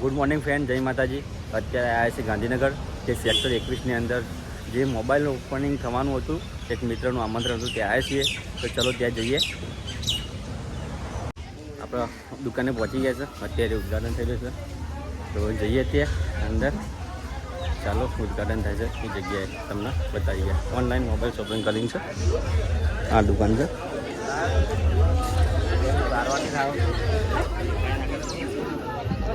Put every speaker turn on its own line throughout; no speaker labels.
Good morning friend, જય માતાજી. અત્યારે આવ્યા છે ગાંધીનગર, જે સેક્ટર એકવીસની અંદર જે મોબાઈલ ઓપનિંગ થવાનું હતું, એક મિત્રનું આમંત્રણ હતું, ત્યાં આવ્યા છીએ. તો ચલો ત્યાં જઈએ. આપણે દુકાને પહોંચી ગયા છે. અત્યારે ઉદ્ઘાટન રહ્યું છે. તો જઈએ ત્યાં અંદર. ચાલો, ઉદ્ઘાટન થાય છે. એ જગ્યાએ તમને બતાવીએ. ઓનલાઈન મોબાઈલ શોપિંગ કરીને છે. આ દુકાન છે.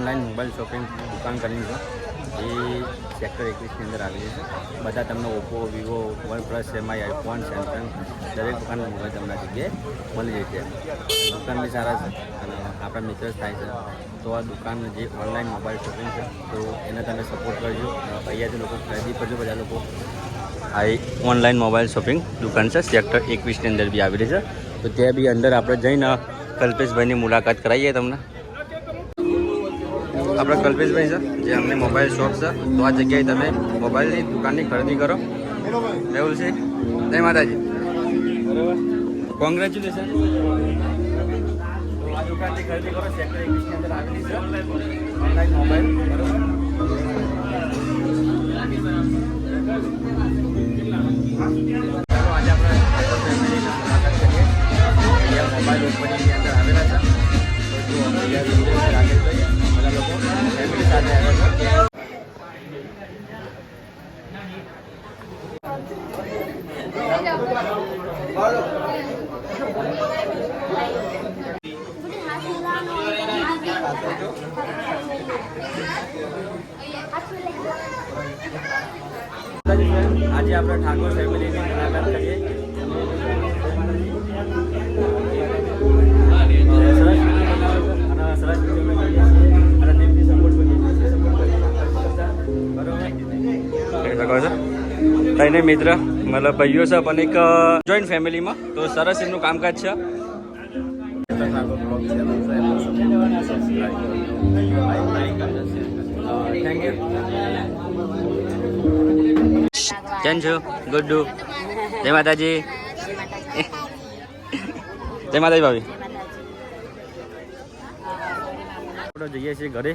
ઓનલાઈન મોબાઈલ શોપિંગ દુકાન કરીને છે. એ સેક્ટર એકવીસની અંદર આવેલી છે. બધા તમને Oppo, Vivo OnePlus Mi, iPhone, Samsung દરેક દુકાન મોબાઈલ તમને જગ્યાએ મળી છે. દુકાન બી સારા છે અને આપણા મિત્ર થાય છે. તો આ દુકાન જે ઓનલાઈન મોબાઈલ શોપિંગ છે, તો એને તમે સપોર્ટ કરજો. અહીંયાથી લોકો ખરીદી કરજો. બધા લોકો આ ઓનલાઈન મોબાઈલ શોપિંગ દુકાન છે. સેક્ટર એકવીસની અંદર બી આવેલી છે. તો ત્યાં બી અંદર આપણે જઈને કલ્પેશભાઈની મુલાકાત કરાવીએ તમને. આપણા કલ્પેશભાઈ છે, જે અમને મોબાઈલ શોપ છે. તો આ જગ્યાએ તમે મોબાઈલની દુકાનની ખરીદી કરો. મેહુલ છે જય માતાજી. કોંગ્રેચ્યુલેશન આ દુકાનથી ખરીદી કરો મોબાઈલ ઓપનિંગની આજે આપણે ઠાકોર ફેમિલીની મુલાકાત કરીએ. સરસ અને સરસ. બરોબર? મિત્ર. મતલબ ભાઈઓ છે પણ એક જોઈન્ટ ફેમિલીમાં તો સરસ એમનું કામકાજ છે. કેમ છો? ગુડ્ડુ જય માતાજી. જય માતાજી ભાભી. આપણે જઈએ છીએ ઘરે.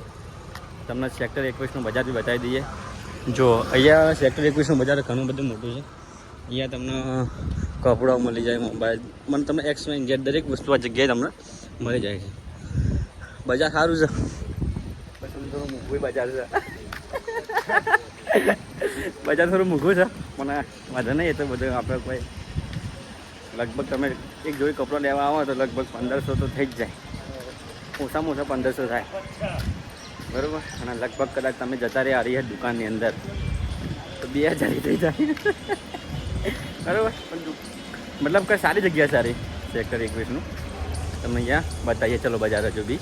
તમને સેક્ટર એકવીસનું બજાર બી બતાવી દઈએ. જો, અહીંયા સેક્ટર એકવીસનું બજાર ઘણું બધું મોટું છે. અહીંયા તમને કપડાં મળી જાય મોબાઈલ. મને તમને એક્સ વાય ઝેડ દરેક વસ્તુ આ જગ્યાએ તમને મળી જાય છે. બજાર સારું છે? પછી થોડું મોંઘું બજાર છે. બજાર થોડું મોંઘું છે? મને વાંધો નહીં એ તો બધું આપણે કોઈ લગભગ તમે એક જોઈ કપડો લેવા આવો તો લગભગ પંદરસો તો થઈ જ જાય. ઓછામાં ઓછા પંદરસો થાય. બરાબર? અને લગભગ કદાચ તમે જતા રહ્યા હરિહર દુકાનની અંદર તો બે હજાર થઈ જાય. બરાબર? મતલબ કે સારી જગ્યા સારી સેક્ટર એકવીસનું તમને અહીંયા બતાવીએ. ચલો, બજાર હજુ બી.